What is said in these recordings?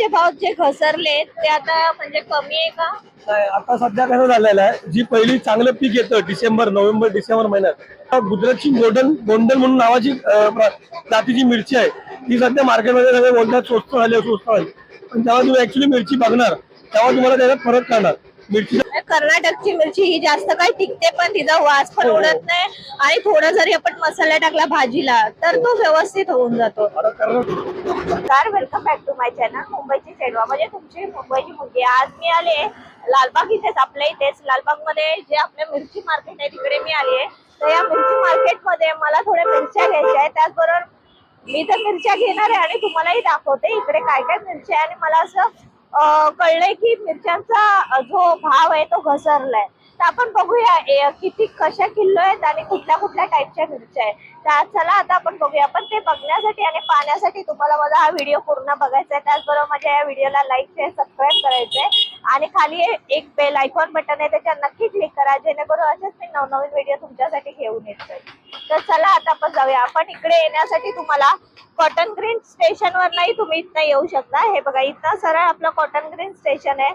कांद्याचे भाव जे घसरले ते आता म्हणजे कमी आहे का? आता सध्या कसं झालेलं आहे जी पहिली चांगलं पीक येतं डिसेंबर नोव्हेंबर डिसेंबर महिन्यात गुजरातची गोल्डन गोंडल म्हणून नावाची अं, प्र- जातीची मिरची आहे ती सध्या मार्केटमध्ये सगळे बोलतात स्वस्त झाली स्वस्त झाली. पण जेव्हा तुम्ही ऍक्च्युली मिरची बघणार तेव्हा तुम्हाला त्याच्यात फरक कळणार. मिरची. कर्नाटकची मिरची ही जास्त काही टिकते पण तिचा वास पण हो. उडत नाही. आणि थोडा जरी आपण मसाला टाकला भाजीला तर तो व्यवस्थित होऊन जातो. नमस्कार welcome back to my channel मुंबईची चेडवा. म्हणजे तुमची मुंबईची मुलगी. आज मी आले लालबाग इथेच आपल्या इथेच. लालबागमध्ये जे आपलं मिरची मार्केट आहे तिकडे मी आली आहे. तर या मिरची मार्केटमध्ये मला थोड्या मिरच्या घ्यायच्या आहेत. त्याचबरोबर मी तर मिरच्या घेणार आहे आणि तुम्हालाही दाखवते इकडे काय काय मिरच्या आहे. आणि मला असं कळलंय की मिरच्यांचा जो भाव आहे तो घसरलाय. तर आपण बघूया किती कशा किलो आहेत आणि कुठल्या कुठल्या टाईपच्या मिरच्या आहेत. तर चला आता आपण बघूया. पण ते बघण्यासाठी आणि पाहण्यासाठी तुम्हाला माझा हा व्हिडिओ पूर्ण बघायचा आहे. त्याचबरोबर माझ्या या व्हिडिओला लाईक शेअर सबस्क्राईब करायचंय. आणि खाली एक बेल आयकॉन बटन आहे त्याच्यावर नक्की क्लिक करा. जेणेकरून असेच मी नवनवीन व्हिडिओ तुमच्यासाठी घेऊन येतोय. तर चला आता आपण जाऊया. आपण इकडे येण्यासाठी तुम्हाला कॉटन ग्रीन स्टेशनवर नाही तुम्ही इथं येऊ शकता. हे बघा इथं सरळ आपलं कॉटन ग्रीन स्टेशन आहे.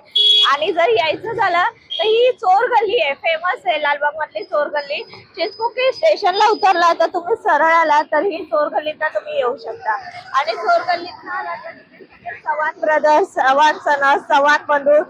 आणि जर यायचं झालं तर ही चोर गल्ली आहे. फेमस आहे लालबाग मधली चोर गल्ली चिचकुकी स्टेशनला उतरला तर तुम्ही सरळ आला तर ही तुम्ही येऊ शकता. आणि चोरगल्लीत आला तर चव्हाण ब्रदर्स चव्हाण सणस चव्हाण बंधू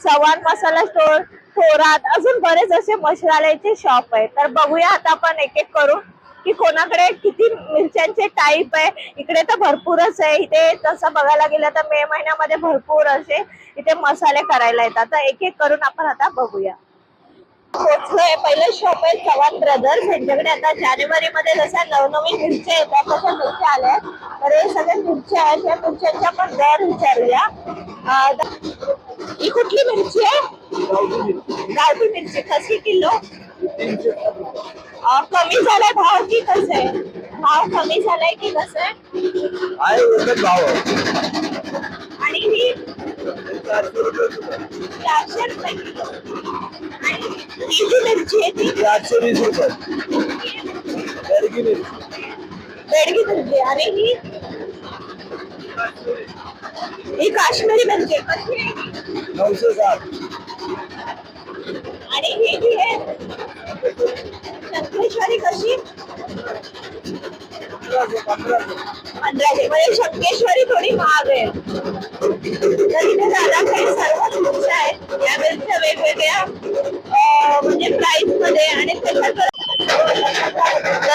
चव्हाण मसाला स्टोर थोरात अजून बरेच असे मसाल्याचे शॉप आहे तर बघूया आता आपण एक एक करून की कोणाकडे किती मिरच्यांचे टाईप आहे. इकडे तर भरपूरच आहे. इथे तसं बघायला गेलं तर मे महिन्यामध्ये भरपूर असे इथे मसाले करायला येतात. तर एक एक करून आपण आता बघूया. पोहोचलोय पहिलं शॉप आहे चव्हाण ब्रदर्स यांच्याकडे आता जानेवारी मध्ये जशा नवनवीन मिरच्या येतात तशा मिरच्या आल्या तर हे सगळ्या मिरच्या आहेत. या मिरच्यांच्या आपण दर विचारूया. ही कुठली मिरची आहे? गावठी मिरची. कशी किलो? कमी झालाय भाव की कसं आहे? भाव कमी झालाय की कसं आहे? आणि ही चारशे रुपये किलो. चारशे आणि ही जी मिरची आहे ती. आठशे वीस रुपये. बेडगी मिरची. बेडगी मिरची. आणि ही ही काश्मीरी मिरची आहे. नऊशे साठ. आणि ही जी आहे शंकेश्वरी कशी? पंधराशे. म्हणजे शंकेश्वरी थोडी महाग आहे. तर इथे दादाकडे सर्वच मिरच्या आहेत. या मिरच्या वेगवेगळ्या म्हणजे प्राइसमध्ये आणि तर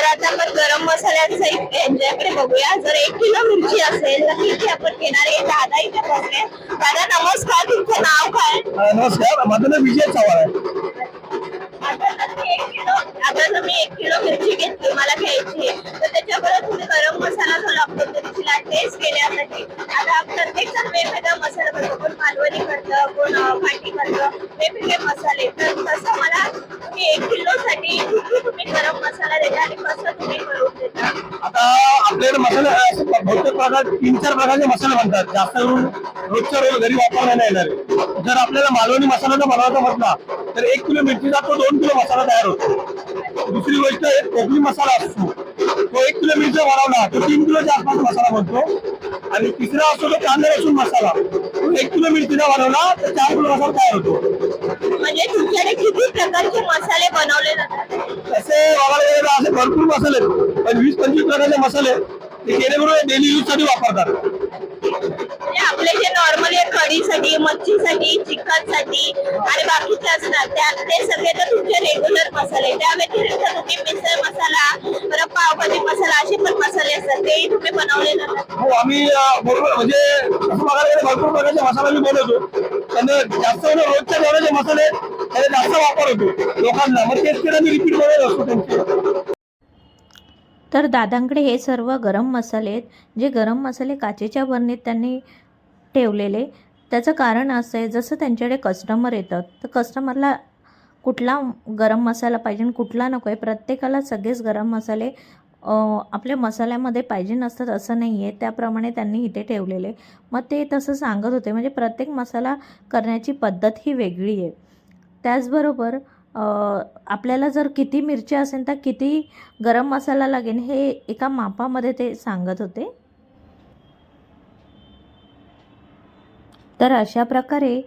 आता आपण गरम मसाल्यांचा एक यांच्याकडे बघूया. जर एक किलो मिरची असेल तर किती आपण घेणार आहे दादा इथे बसले. दादा नमस्कार. तुमचं नाव काय? नमस्कार. माझं नाव विजय चव्हाण आहे. आता जर मी एक किलो आता जर मी एक किलो मिरची घेतली मला घ्यायची आहे, तर तुम्ही गरम तिला टेस्ट घेण्यासाठी आता प्रत्येक जण वेगवेगळा मसाला करतो कोण मालवणी करतं कोण अं, घाटी करतं वेगवेगळे मसाले तर तसं मला तुम्ही एक किलो साठी किती तुम्ही गरम मसाला देता आणि कसं तुम्ही करून देता आता आपल्याकडे मसाला असे बहुतेक प्रकार तीन चार प्रकारचे मसाले बनतात. जास्त करून रोजच्या रोज घरी वापरला नाही येणार. जर आपल्याला मालवणी मसाला जर बनवायचा म्हटला तर एक किलो मिरचीचा तो दोन किलो मसाला तयार होतो. दुसरी गोष्ट एक कोकणी मसाला असतो. तो एक किलो मिरची बनवला तो तीन किलोच्या आसपास मसाला बनतो. आणि तिसरा असतो तो कांदा लसूण मसाला. तो एक किलो मिरचीचा बनवला तर चार किलो मसाला तयार होतो. म्हणजे तुमच्याकडे किती प्रकारचे मसाले बनवले जातात? तसे बघायला गेलं तर असे भरपूर मसाले. पण वीस पंचवीस प्रकारचे मसाले. ते जेणेकरून डेली यूजसाठी वापरतात. म्हणजे आपले जे नॉर्मली कढीसाठी मच्छीसाठी चिकनसाठी आणि बाकीचे असतात. त्या ते सगळे तर तुमचे रेग्युलर मसाले. त्या व्यतिरिक्त तुम्ही मिसळ मसाला परत पावभाजी मसाला असे पण मसाले असतात. तेही तुम्ही बनवले जातात. हो आम्ही बरोबर. म्हणजे बघायला भरपूर प्रकारचे मसाला मी बनवतो. पण जास्त रोजच्या जेवणाचे मसाले त्याचा जास्त वापर होतो लोकांना. मग तेच केलं मी रिपीट बनवत असतो त्यांचे. तर दादांकडे हे सर्व गरम मसाले आहेत जे गरम मसाले काचेच्या बरणीत त्यांनी ठेवलेले त्याचं कारण असं आहे जसं त्यांच्याकडे कस्टमर येतात तर कस्टमरला कुठला गरम मसाला पाहिजे आणि कुठला नको आहे. प्रत्येकाला सगळेच गरम मसाले आपल्या मसाल्यामध्ये पाहिजे नसतात असं नाही आहे त्याप्रमाणे त्यांनी इथे ठेवलेले. मग ते तसं सांगत होते म्हणजे प्रत्येक मसाला करण्याची पद्धत ही वेगळी आहे. त्याचबरोबर आपल्याला जर किती मिरची असेल तर किती गरम मसाला लागेल हे एका मापामध्ये ते सांगत होते. तर अशा प्रकारे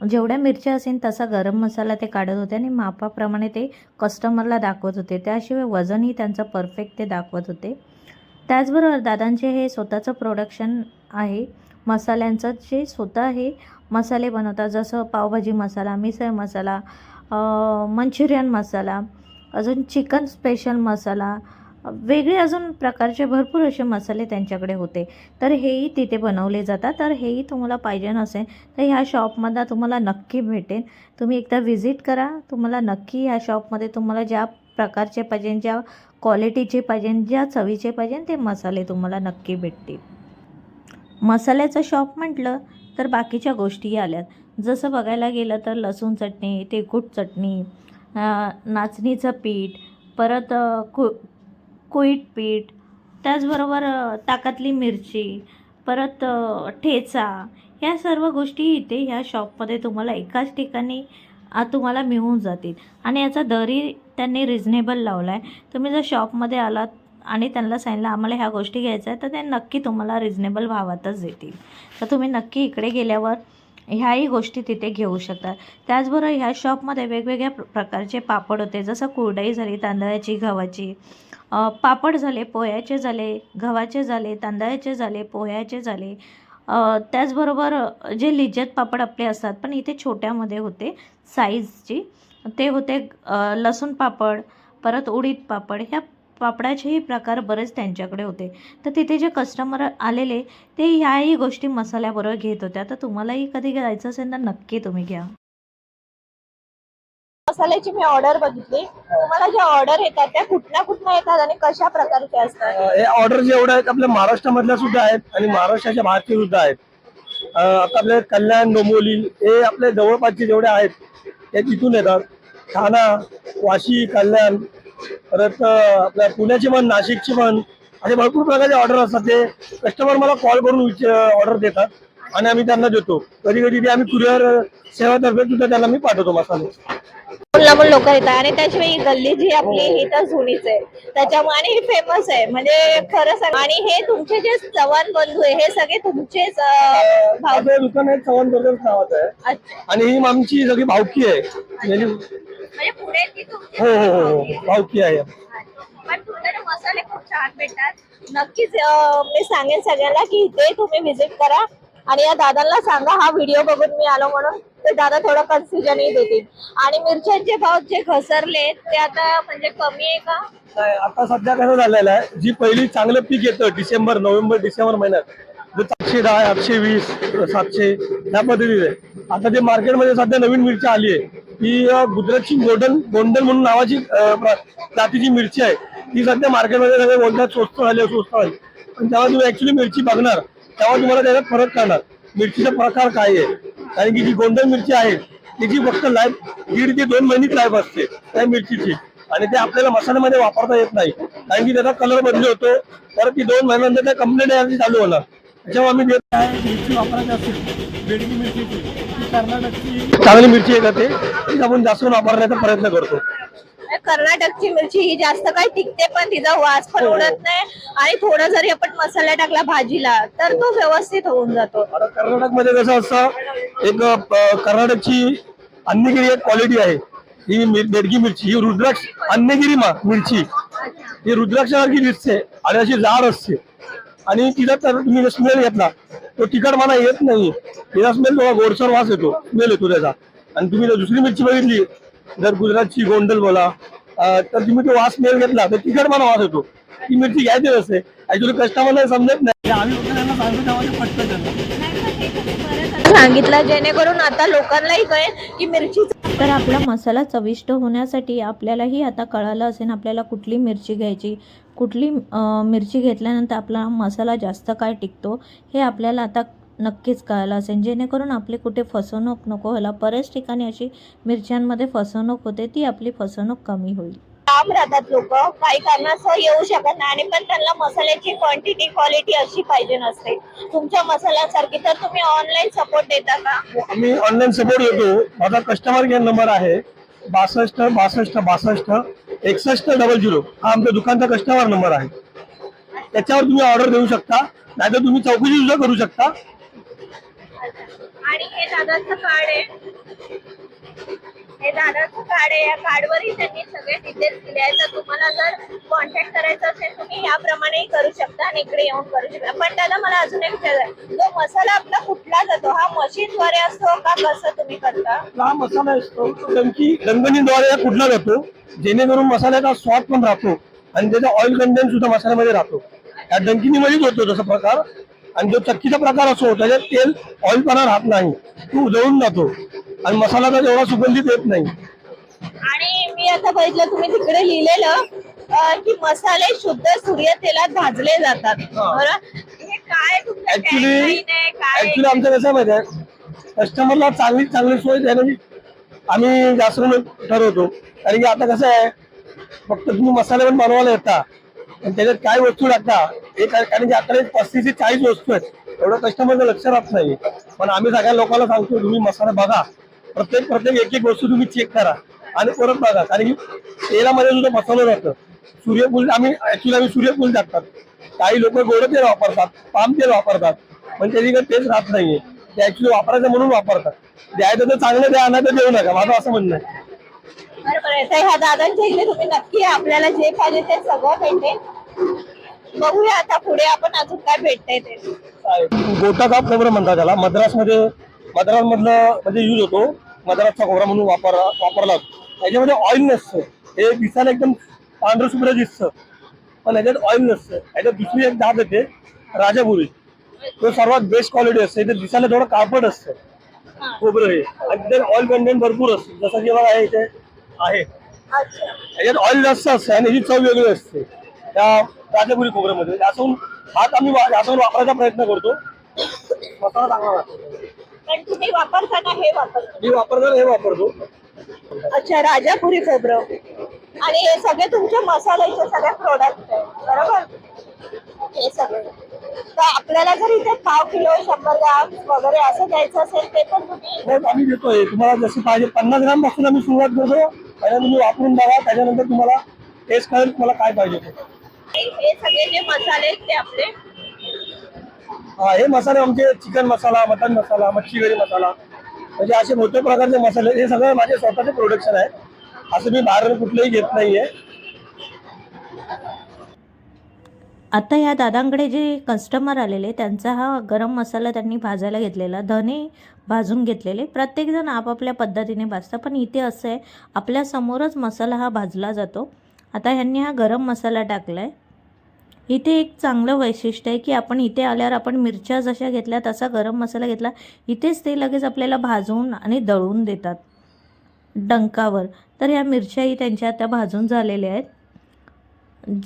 जेवढ्या मिरच्या असेल तसा गरम मसाला ते काढत होते आणि मापाप्रमाणे ते कस्टमरला दाखवत होते. त्याशिवाय वजनही त्यांचं परफेक्ट ते दाखवत होते. त्याचबरोबर दादांचे हे स्वतःचं प्रोडक्शन आहे. मसाल्यांचं जे स्वतः हे मसाले बनवतात जसं पावभाजी मसाला मिसळ मसाला मंचुरियन मसाला अजून चिकन स्पेशल मसाला वेगळे अजून प्रकारचे भरपूर असे मसाले त्यांच्याकडे होते. तर हेही तिथे बनवले जातात. तर हेही तुम्हाला पाहिजे नसेल तर ह्या शॉपमध्ये तुम्हाला नक्की भेटेल तुम्ही एकदा व्हिजिट करा. तुम्हाला नक्की ह्या शॉपमध्ये तुम्हाला ज्या प्रकारचे पाहिजे ज्या क्वालिटीचे पाहिजे ज्या चवीचे पाहिजे ते मसाले तुम्हाला नक्की भेटतील. मसाल्याचं शॉप म्हटलं तर बाकीच्या गोष्टी आल्यात. जसं बघायला गेलं तर लसूण चटणी तिखट चटणी नाचणीचं पीठ परत कु कुईट पीठ त्याचबरोबर ताकातली मिरची परत ठेचा ह्या सर्व गोष्टी इथे ह्या शॉपमध्ये तुम्हाला एकाच ठिकाणी तुम्हाला मिळून जातील. आणि याचा दरही त्यांनी रिझनेबल लावला आहे तुम्ही जर शॉपमध्ये आलात आणि त्यांना सांगितलं आम्हाला ह्या गोष्टी घ्यायच्या आहेत तर ते नक्की तुम्हाला रिझनेबल भावातच देतील. तर तुम्ही नक्की इकडे गेल्यावर ह्याही गोष्टी तिथे घेऊ शकता. त्याचबरोबर ह्या शॉपमध्ये वेगवेगळ्या प्रकारचे पापड होते. जसं कुरडई झाली तांदळाची गव्हाची पापड झाले पोह्याचे झाले गव्हाचे झाले तांदळाचे झाले पोह्याचे झाले. त्याचबरोबर जे लिज्जत पापड आपले असतात पण इथे छोट्यामध्ये होते साईजची. ते होते लसूण पापड परत उडीद पापड. ह्या पापडाचेही प्रकार बरेच त्यांच्याकडे होते. तर तिथे जे कस्टमर आलेले ते ह्याही गोष्टी मसाल्याबरोबर घेत होत्या तर तुम्हालाही कधी घ्यायचं असेल तर नक्की तुम्ही घ्या. मसाल्याची मी ऑर्डर बघितली. तुम्हाला ज्या ऑर्डर येतात त्या कुठल्या कुठल्या येतात आणि कशा प्रकारच्या असतात? हे ऑर्डर जेवढे आहेत आपल्या महाराष्ट्रामधल्या सुद्धा आहेत आणि महाराष्ट्राच्या बाहेरचे सुद्धा आहेत. अं, आता आपले कल्याण डोंबिवली हे आपले जवळपासचे जेवढे आहेत ते तिथून येतात. ठाणा वाशी कल्याण परत अं, आपल्या पुण्याची पण नाशिकची पण असे भरपूर प्रकारचे ऑर्डर असतात. ते कस्टमर मला कॉल करून ऑर्डर देतात. आणि आम्ही त्यांना देतो. कधी कधी ते आम्ही कुरिअर सेवातर्फे सुद्धा त्यांना मी पाठवतो मसाले. लांबून लोक येतात आणि त्याशिवाय ही गल्ली जी आपली ही. तर जुनीच आहे. त्याच्यामुळे आणि ही फेमस आहे. म्हणजे खरं सांग आणि हे तुमचे जे चव्हाण बंधू आहे हे सगळे तुमचेच अं, भाऊ माझं दुकान आहे चव्हाण ब्रदर्स नावाचं आहे. अच्छा. आणि ही आमची सगळी भावकी आहे. म्हणजे म्हणजे पुढे ती तुमची हो हो हो हो. भावकी आहे. पण तुमच्याकडे मसाले खूप छान भेटतात. नक्कीच अं, मी सांगेन सगळ्यांना की इथे तुम्ही व्हिजिट करा. आणि या दादांना सांगा हा व्हिडिओ बघून मी आलो म्हणून ते दादा थोडं कन्फ्युजनही देतील. आणि मिरच्यांचे भाव जे घसरले ते आता म्हणजे कमी आहे का? नाही, आता सध्या कसं झालेलं आहे जी पहिली चांगलं पीक येतं डिसेंबर नोव्हेंबर डिसेंबर महिन्यात जे सातशे दहा आठशे वीस सातशे त्या पद्धतीने आता जे मार्केटमध्ये सध्या नवीन मिरची आली आहे ती अं, गुजरातची गोल्डन गोंडल म्हणून नावाची अं, जातीची मिरची आहे. ती सध्या मार्केटमध्ये सगळे बोलतात स्वस्त झाली स्वस्त झाली. पण जेव्हा तुम्ही ऍक्च्युली मिरची बघणार तेव्हा तुम्हाला त्याच्यात फरक कळणार. मिरचीचा प्रकार काय आहे? कारण की जी गोंधळ मिरची आहे तिची फक्त लाईफ दीड ते दोन महिनेच लाईफ असते त्या मिरचीची. आणि ते आपल्याला मसाल्यामध्ये वापरता येत नाही. कारण की त्याचा कलर बदली होतो परत ती दोन महिन्यानंतर त्या कंप्लेंट यायची चालू होणार. त्याच्यामुळे आम्ही देत आहे मिरची वापरायची असेल बेडगी कर्नाटकची. चांगली मिरची आहे का ते? आपण जास्त वापरण्याचा प्रयत्न करतो. कर्नाटकची मिरची ही जास्त काय टिकते पण तिचा वास पण हो. उडत नाही. आणि थोडा जरी आपण मसाला टाकला भाजीला तर तो व्यवस्थित होऊन जातो. आता कर्नाटकमध्ये कसं असतं एक कर्नाटकची अन्नगिरी एक क्वालिटी आहे. ही बेडगी मिरची ही रुद्राक्ष अन्नगिरी मिरची. ही रुद्राक्षासारखी दिसते आणि अशी जाड असते. आणि तिचा तर तुम्ही स्मेल घेतला तो तिखटपणा येत नाही. तिचा स्मेल थोडा गोडसर वास येतो स्मेल येतो त्याचा. आणि तुम्ही दुसरी मिरची बघितली जर गुजरातची गोंडल बोला तर तुम्ही तो वास स्मेल घेतला तर तिखटपणा वास येतो. ती मिरची घ्यायची असते. ऍक्च्युली कस्टमरला समजत नाही. आम्ही सांगितलं जेणेकरून आता लोकांनाही कळेल की मिरची तर आपला मसाला चविष्ट होण्यासाठी आपल्यालाही आता कळालं असेल आपल्याला कुठली मिरची घ्यायची. कुठली मिरची घेतल्यानंतर आपला मसाला जास्त काय टिकतो हे आपल्याला आता नक्कीच कळालं असेल. जेणेकरून आपली कुठे फसवणूक नको व्हायला बऱ्याच ठिकाणी अशी मिरच्यांमध्ये फसवणूक होते ती आपली फसवणूक कमी होईल. लांब राहतात लोक. काही कारणास्तव येऊ शकत नाही आणि पण त्यांना मसाल्याची क्वांटिटी क्वालिटी अशी पाहिजे नसते. तुमच्या मसाल्यासारखी तर तुम्ही ऑनलाईन सपोर्ट देता का? आम्ही ऑनलाईन सपोर्ट देतो. माझा कस्टमर केअर नंबर आहे बासष्ट बासष्ट बासष्ट एकसष्ट डबल झिरो हा आमच्या दुकानचा कस्टमर नंबर आहे. त्याच्यावर तुम्ही ऑर्डर देऊ शकता नाहीतर तुम्ही चौकशी सुद्धा करू शकता. आणि हे दादाचं कार्ड आहे. हे दादाचं कार्ड आहे. या कार्डवरही त्यांनी सगळे डिटेल्स दिले आहेत. तर तुम्हाला जर कॉन्टॅक्ट करायचं असेल तुम्ही याप्रमाणेही करू शकता आणि इकडे येऊन करू शकता. पण दादा मला अजून एक विचारायचं तो मसाला आपला कुठला जातो? हा मशीनद्वारे असतो का कसं तुम्ही करता? हा मसाला असतो. तो डंकी कुठला जातो? जेणेकरून मसाल्याचा स्वाद पण राहतो आणि त्याचा ऑइल कंटेंट सुद्धा मसाल्यामध्ये राहतो. या डंकिनीमध्येच होतो तसा प्रकार. आणि जो चक्कीचा प्रकार असतो त्याच्यात तेल ऑइल पणा राहत नाही. तो जळून जातो. आणि मसाला तर एवढा सुगंधित येत नाही. आणि मी आता बघितलं तुम्ही तिकडे लिहिलेलं की मसाले शुद्ध सूर्य तेलात भाजले जातात. काय ऍक्च्युली ऍक्च्युली आमचं कसं माहिती आहे? कस्टमरला चांगली चांगली सोय देण्याची आम्ही जास्त ठरवतो. कारण की आता कसं आहे फक्त तुम्ही मसाले पण बनवायला येता. आणि त्याच्यात काय वस्तू टाकता हे कारण की आता पस्तीस ते चाळीस वस्तू आहेत. एवढं कस्टमरचं लक्ष राहत नाही. पण आम्ही सगळ्या लोकांना सांगतो तुम्ही मसाला बघा. प्रत्येक प्रत्येक एक एक वस्तू तुम्ही चेक करा आणि परत बघा. कारण की तेलामध्ये सुद्धा मसाला राहतं सूर्यफूल आम्ही ऍक्च्युली आम्ही सूर्यफूल टाकतात. काही लोक गोड तेल वापरतात पाम तेल वापरतात. पण त्याची काही तेच राहत नाहीये. ते ऍक्च्युली वापरायचं म्हणून वापरतात. द्यायचं तर चांगलं द्या नाही तर देऊ नका. माझं असं म्हणणं आहे. बरोबर आहे. तर ह्या दादांच्या इथे तुम्ही नक्की आपल्याला जे पाहिजे ते सगळं भेटेल बघूया आता पुढे आपण अजून काय भेटतंय ते. गोटा का खोबरं म्हणतात त्याला? मद्रासमध्ये मद्रास मधलं म्हणजे यूज होतो. मद्रासचा खोबरा म्हणून वापर वापरला जातो. त्याच्यामध्ये ऑइल नसतं. हे दिसायला एकदम पांढरं शुभ्र दिसतं. पण याच्यात ऑइल नसतं. याच्यात दुसरी एक जात येते राजापुरी. तो सर्वात बेस्ट क्वालिटी असते. ते दिसायला थोडं कापड असतं. खोबरं हे. आणि ऑइल कंटेंट भरपूर असतं. जसं की बघा हे इथे आहे. अच्छा. याच्यात ऑइल जास्त असतं आणि याची चव वेगळी असते. त्या राजापुरी खोबऱ्यामध्ये. यातून हात आम्ही यातून वापरायचा प्रयत्न करतो. मसाला चांगला लागतो. पण तुम्ही वापरताना हे वापरता. मी वापरतो हे वापरतो. अच्छा राजापुरी खोबरं. आणि हे सगळे तुमचे मसाल्याचे सगळे प्रोडक्ट आहे. बरोबर? हे सगळे. तर आपल्याला जर इथे पाव किलो शंभर ग्राम वगैरे असं द्यायचं असेल ते पण तुम्ही आम्ही देतोय. तुम्हाला जशी पाहिजे पन्नास ग्रामपासून आम्ही सुरुवात करतो. पहिला तुम्ही वापरून बघा त्याच्यानंतर तुम्हाला टेस्ट कळेल तुम्हाला काय पाहिजे ते. हे सगळे जे मसाले आहेत ते आपले. हा, हे मसाले आमचे चिकन मसाला मटन मसाला मच्छी मसाला म्हणजे असे भरपूर प्रकारचे मसाले हे सगळं माझे स्वतःचे प्रोडक्शन आहे असं मी बाहेर कुठलंही घेत नाहीये. आता या दादांकडे जे कस्टमर आलेले त्यांचा हा गरम मसाला त्यांनी भाजायला घेतलेला धने भाजून घेतलेले. प्रत्येकजण आपापल्या पद्धतीने भाजतं पण इथे असं आहे आपल्यासमोरच मसाला हा भाजला जातो. आता ह्यांनी हा गरम मसाला टाकला आहे इथे एक चांगलं वैशिष्ट्य आहे की आपण इथे आल्यावर आपण मिरच्या जशा घेतल्या तसा गरम मसाला घेतला. इथेच ते लगेच आपल्याला भाजून आणि दळून देतात. डंकावर. तर ह्या मिरच्याही त्यांच्या आता भाजून झालेल्या आहेत.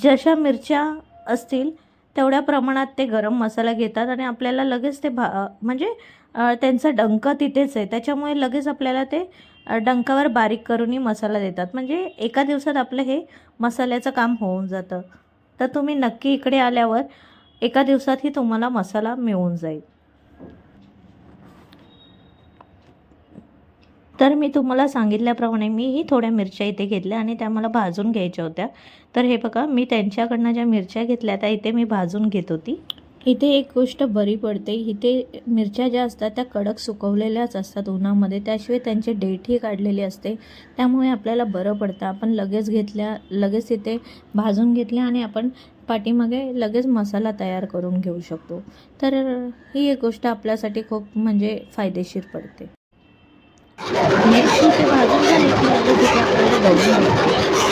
जशा मिरच्या असतील तेवढ्या प्रमाणात ते गरम मसाला घेतात आणि आपल्याला लगेच ते भा म्हणजे त्यांचा डंक तिथेच आहे. त्याच्यामुळे लगेच आपल्याला ते डंकावर बारीक करूनही मसाला देतात. म्हणजे एका दिवसात आपलं हे मसाल्याचं काम होऊन जातं. तर तुम्ही नक्की इकडे आल्यावर एका दिवसातही तुम्हाला मसाला मिळून जाईल. तर मी तुम्हाला सांगितल्याप्रमाणे मीही थोड्या मिरच्या इथे घेतल्या आणि त्या मला भाजून घ्यायच्या होत्या. तर हे बघा मी त्यांच्याकडनं ज्या मिरच्या घेतल्या त्या इथे मी भाजून घेत होती. इथे एक गोष्ट बरी पडते इथे मिरच्या ज्या असतात त्या कडक सुकवलेल्याच असतात उन्हामध्ये त्याशिवाय त्यांची डेटही काढलेली असते. त्यामुळे आपल्याला बरं पडतं. आपण लगेच घेतल्या लगेच इथे भाजून घेतल्या आणि आपण पाठीमागे लगेच मसाला तयार करून घेऊ शकतो. तर ही एक गोष्ट आपल्यासाठी खूप म्हणजे फायदेशीर पडते. मिरची म्हणजे ते भाजून झाले की लगेच तिथे आपल्याला दळून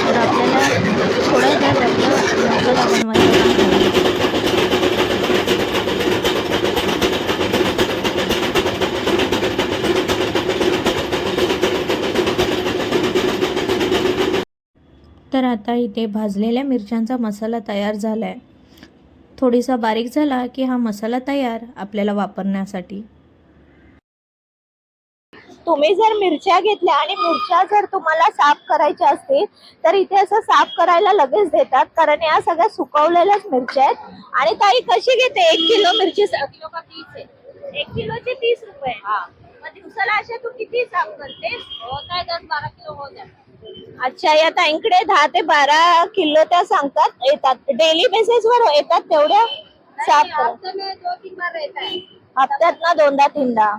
तर आपल्याला थोड्या त्या आपलं आपण तर आता इथे भाजलेल्या मिरच्यांचा मसाला तयार झाला आहे थोडीसा बारीक झाला की हा मसाला तयार आपल्याला वापरण्यासाठी. तुम्ही जर मिरच्या घेतल्या आणि मिरच्या जर तुम्हाला साफ करायच्या असतील तर इथे असं साफ करायला लगेच देतात. कारण या सगळ्या सुकवलेल्याच मिरच्या आहेत. आणि ताई कशी घेते? एक किलो मिरची किलो का तीस आहे? एक किलोचे तीस रुपये. मग दिवसाला अशा तू किती साफ करते काय दस बारा किलो हो अच्छा या ताईंकडे दहा ते बारा किलो त्या सांगतात. येतात. डेली बेसिस वर येतात तेवढ्या साफ हप्त्यात ना दोनदा तीनदा.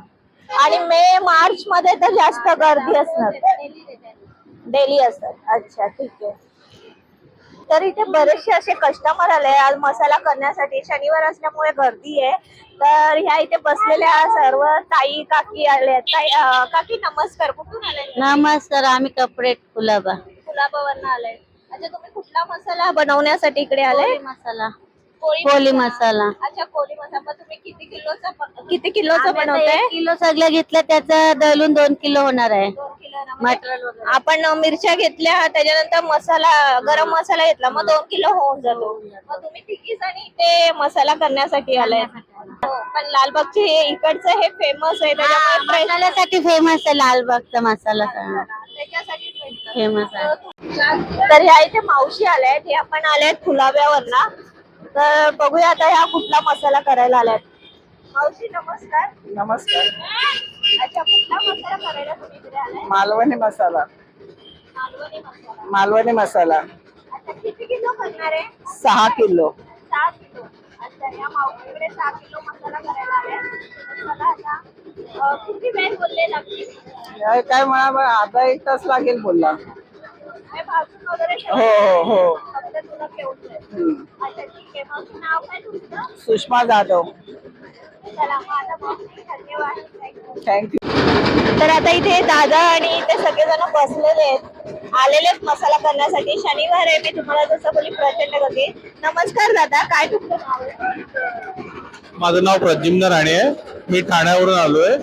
आणि मे मार्च मध्ये तर जास्त गर्दी असणार. डेली असतात. अच्छा ठीक आहे. तर इथे बरेचसे असे कस्टमर आले. आज मसाला करण्यासाठी. शनिवार असल्यामुळे गर्दी आहे. तर ह्या इथे बसलेल्या सर्व ताई काकी आले. ताई अं, काकी नमस्कार. कुठून आले? नमस्कार आम्ही कपडे कुलाबा. गुलाबावरनं आले. अच्छा तुम्ही कुठला मसाला बनवण्यासाठी इकडे आले? मसाला. कोळी मसाला. अच्छा कोळी मसाला. मग तुम्ही किती किलोचा ब- किती किलोचा आम्ही आता बनवताय? एक किलो सगळं घेतलं त्याचं दलून दोन किलो होणार आहे. दोन किलो ना म्हणजे मटेरियल वगैरे. आपण मिरच्या घेतल्या त्याच्यानंतर मसाला गरम मसाला घेतला मग दोन किलो होऊन जातो. मग तुम्ही तिघी जणी इथे मसाला करण्यासाठी आलाय. हो, पण लालबागचे हे इकडचं हे फेमस आहे त्याच्यामुळे मसाल्यासाठी फेमस आहे लालबागचा मसाला त्याच्यासाठी फेमस आहे. तर ह्या इथे मावशी आल्यात हे आपण आल्यात फुलाव्यावरला तर बघूया आता ह्या कुठला मसाला करायला आल्यात मावशी नमस्कार. नमस्कार. अच्छा कुठला मसाला करायला तुम्ही इकडे आलाय? मालवणी मसाला. मालवणी मसाला. मालवणी मसाला. अच्छा किती किलो करणार आहे? सहा किलो. सहा किलो. अच्छा या मावशीकडे सहा किलो मसाला करायला आले तर चला आता अं, किती वेळ बोलले लागतील? काय काय म्हणा अर्धा एक तास लागेल बोलला. हे हो. हो सुषमा जाधव. थँक्यू तर आता इथे दादा आणि इथे सगळेजण बसलेले आहेत. आलेले आहेत मसाला करण्यासाठी. शनिवार आहे मी तुम्हाला जसं बोली प्रचंड करते नमस्कार दादा काय तुमचं नाव? आहे माझं नाव प्रद्युम्न राणे आहे. मी ठाण्यावरून आलोय.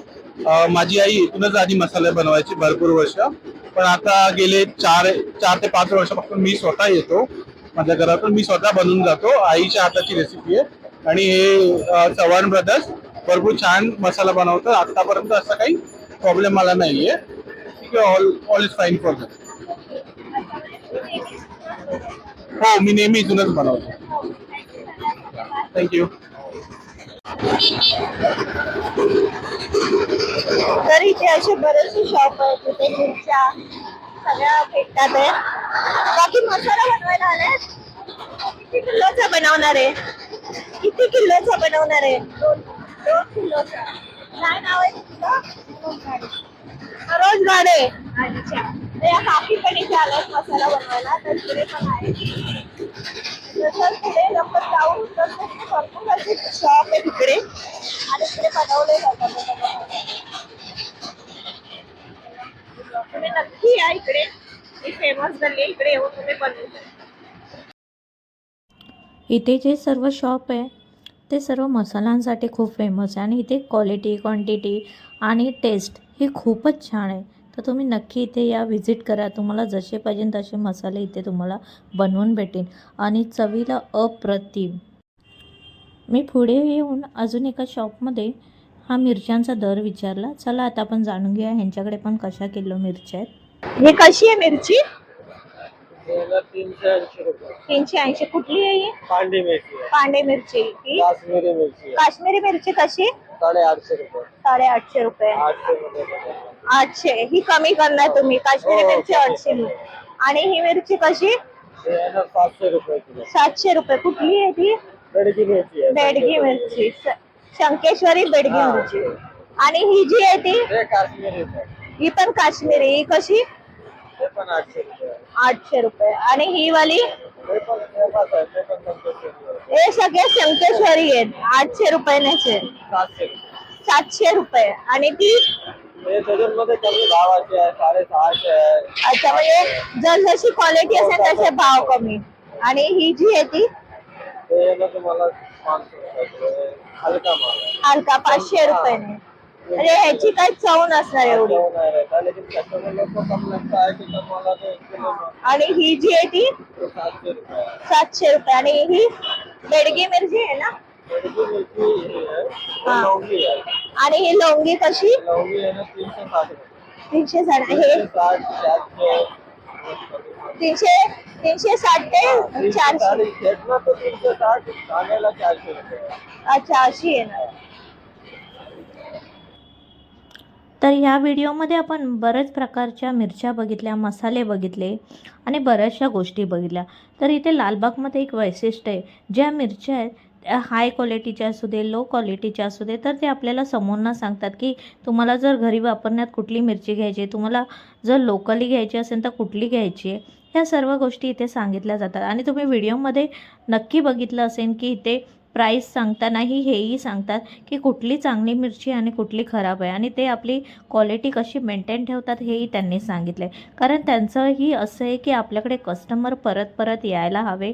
माझी आई इथूनच आधी मसाले बनवायची भरपूर वर्ष. पण आता गेले चार चार ते पाच वर्षापासून मी स्वतः येतो. माझ्या घरातून मी स्वतः बनवून जातो. आईच्या हाताची रेसिपी आहे. आणि हे चव्हाण ब्रदर्स भरपूर छान मसाला बनवतात. आतापर्यंत असा काही प्रॉब्लेम मला नाहीये. ठीक आहे all all is fine for हो मी नेहमी इथूनच बनवतो. थँक्यू तर इथे असे बरेचसे शॉप आहेत तिथे मिरच्या सगळ्या भेटतात आहे बाकी मसाला बनवायला आले किती किलोचा बनवणार आहे? किती किलोचा बनवणार आहे? दोन दोन किलोचा. काय नाव आहे तुमचं? सरोज गाडे. अच्छा तर या काकी पण इथे आल्यात मसाला बनवायला. तर इकडे पण आहे जसं पुढे लवकर जाऊन तसं इथे भरपूर असे शॉप आहे तिकडे. आणि तिकडे बनवले जातात. तुम्ही नक्की या इकडे. ही फेमस झाली इकडे येऊन तुम्ही बनवू शकता. इथे जे सर्व शॉप आहे ते सर्व मसाल्यांसाठी खूप फेमस आहे. आणि इथे क्वालिटी क्वांटिटी आणि टेस्ट ही खूपच छान आहे. तर तुम्ही नक्की इथे या व्हिजिट करा. तुम्हाला जसे पाहिजे तसे मसाले इथे तुम्हाला बनवून भेटेल आणि चवीला अप्रतिम. मी पुढे येऊन अजून एका शॉपमध्ये हा मिरच्यांचा दर विचारला. चला आता आपण जाणून घेऊया ह्यांच्याकडे पण कशा किलो मिरच्या आहेत. हे कशी आहे मिरची? तीनशे ऐंशी रुपये. तीनशे ऐंशी. कुठली आहे ही? पांडी मिरची पांडे मिरची. ही? काश्मीरी मिरची काश्मीरी मिरची कशी? साडे आठशे रुपये. साडे आठशे रुपये. आठशे मध्ये आठशे. ही कमी करणार तुम्ही. काश्मीरी हो, मिरची कमी. आठशे. आणि ही मिरची कशी? हे आहे ना सातशे रुपये किलो. सातशे रुपये. कुठली आहे ती? बेडगी मिरची आहे. बेडगी मिरची. स- शंकेश्वरी बेडगी हा. मिरची. आणि ही जी आहे ती? हे काश्मीरी आहे. ही पण काश्मीरी. ही कशी? आठशे रुपये. आणि ही वाली? हे सगळे शंकेश्वरी आहेत. आठशे रुपयाचे सातशे रुपये. आणि ती? अच्छा म्हणजे जसजशी क्वालिटी असेल तसे भाव कमी. आणि ही जी आहे ती? हलका पाचशे रुपयाने. म्हणजे ह्याची काही चव नसणार एवढी. है आणि ही जी आहे ती सातशे रुपये आणि ही बेडगी मिरची आहे ना? ही आणि ही लवंगी कशी? लौंगी है ना तीनशे साठ हे? तीनशे तीनशे साठ ते चारशे. अच्छा अशी आहे ना तर ह्या व्हिडिओमध्ये आपण बऱ्याच प्रकारच्या मिरच्या बघितल्या मसाले बघितले आणि बऱ्याचशा गोष्टी बघितल्या. तर इथे लालबागमध्ये एक वैशिष्ट्य आहे. ज्या मिरच्या आहेत हाय क्वालिटीच्या असू दे लो क्वालिटीच्या असू दे तर ते आपल्याला समोरना सांगतात की तुम्हाला जर घरी वापरण्यात कुठली मिरची घ्यायची आहे तुम्हाला जर लोकली घ्यायची असेल तर कुठली घ्यायची आहे ह्या सर्व गोष्टी इथे सांगितल्या जातात. आणि तुम्ही व्हिडिओमध्ये नक्की बघितलं असेल की इथे प्राईस सांगतानाही हेही सांगतात की कुठली चांगली मिरची आणि कुठली खराब आहे. आणि ते आपली क्वालिटी कशी मेंटेन ठेवतात हेही त्यांनी सांगितलं आहे कारण त्यांचंही असं आहे की आपल्याकडे कस्टमर परत परत यायला हवे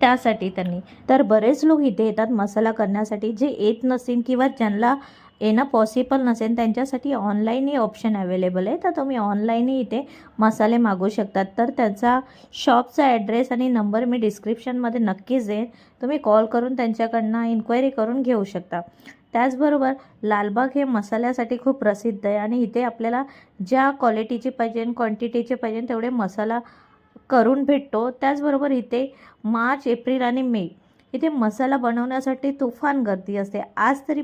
त्यासाठी त्यांनी. तर बरेच लोक इथे येतात मसाला करण्यासाठी जे येत नसेल किंवा ज्यांना येणं पॉसिबल नसेल. त्यांच्यासाठी ऑनलाईनही ऑप्शन अवेलेबल आहे. तर तुम्ही ऑनलाईनही इथे मसाले मागवू शकतात. तर त्याचा शॉपचा ॲड्रेस आणि नंबर मी डिस्क्रिप्शनमध्ये नक्कीच देईन. तुम्ही कॉल करून त्यांच्याकडनं इन्क्वायरी करून घेऊ शकता. त्याचबरोबर लालबाग हे मसाल्यासाठी खूप प्रसिद्ध आहे आणि इथे आपल्याला ज्या क्वालिटीचे पाहिजे क्वांटिटीचे पाहिजे तेवढे मसाला करून भेटतो. त्याचबरोबर इथे मार्च एप्रिल आणि मे इथे मसाला बनवण्यासाठी तुफान गर्दी असते. आज तरी